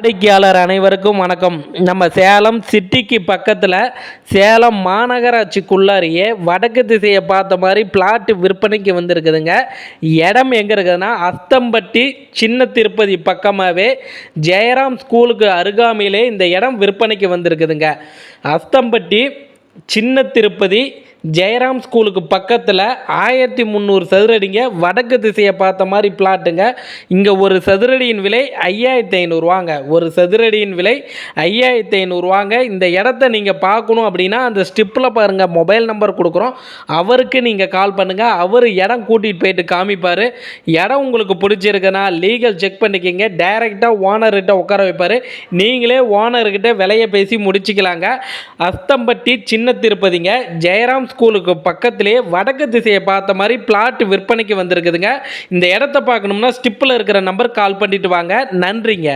வாடிக்கையாளர் அனைவருக்கும் வணக்கம். நம்ம சேலம் சிட்டிக்கு பக்கத்தில் சேலம் மாநகராட்சிக்குள்ளாரியே வடக்கு திசையை பார்த்த மாதிரி பிளாட்டு விற்பனைக்கு வந்திருக்குதுங்க. இடம் எங்கே இருக்குதுன்னா அஸ்தம்பட்டி சின்ன திருப்பதி பக்கமாகவே ஜெயராம் ஸ்கூலுக்கு அருகாமையிலே இந்த இடம் விற்பனைக்கு வந்திருக்குதுங்க. அஸ்தம்பட்டி சின்ன திருப்பதி ஜெயராம் ஸ்கூலுக்கு பக்கத்தில் ஆயிரத்தி முந்நூறு சதுரடிங்க வடக்கு திசையை பார்த்த மாதிரி பிளாட்டுங்க இங்கே ஒரு சதுரடியின் விலை ஐயாயிரத்தி ஐநூறுவாங்க ஒரு சதுரடியின் விலை ஐயாயிரத்தி ஐநூறுவாங்க இந்த இடத்த நீங்கள் பார்க்கணும் அப்படின்னா அந்த ஸ்டிப்பில் பாருங்கள் மொபைல் நம்பர் கொடுக்குறோம். அவருக்கு நீங்கள் கால் பண்ணுங்கள் அவர் இடம் கூட்டிகிட்டு போயிட்டு காமிப்பார். இடம் உங்களுக்கு பிடிச்சிருக்குன்னா லீகல் செக் பண்ணிக்கிங்க. டைரெக்டாக ஓனர்கிட்ட உட்கார வைப்பார். நீங்களே ஓனர்கிட்ட விலையை பேசி முடிச்சுக்கலாங்க. அஸ்தம்பட்டி சின்ன திருப்பதிங்க ஜெயராம் ஸ்கூலுக்கு பக்கத்திலே வடக்கு திசையை பார்த்த மாதிரி பிளாட் விற்பனைக்கு வந்திருக்குதுங்க. இந்த இடத்த பார்க்கணும்னா ஸ்டிப்பில் இருக்கிற நம்பர் கால் பண்ணிட்டு வாங்க. நன்றிங்க.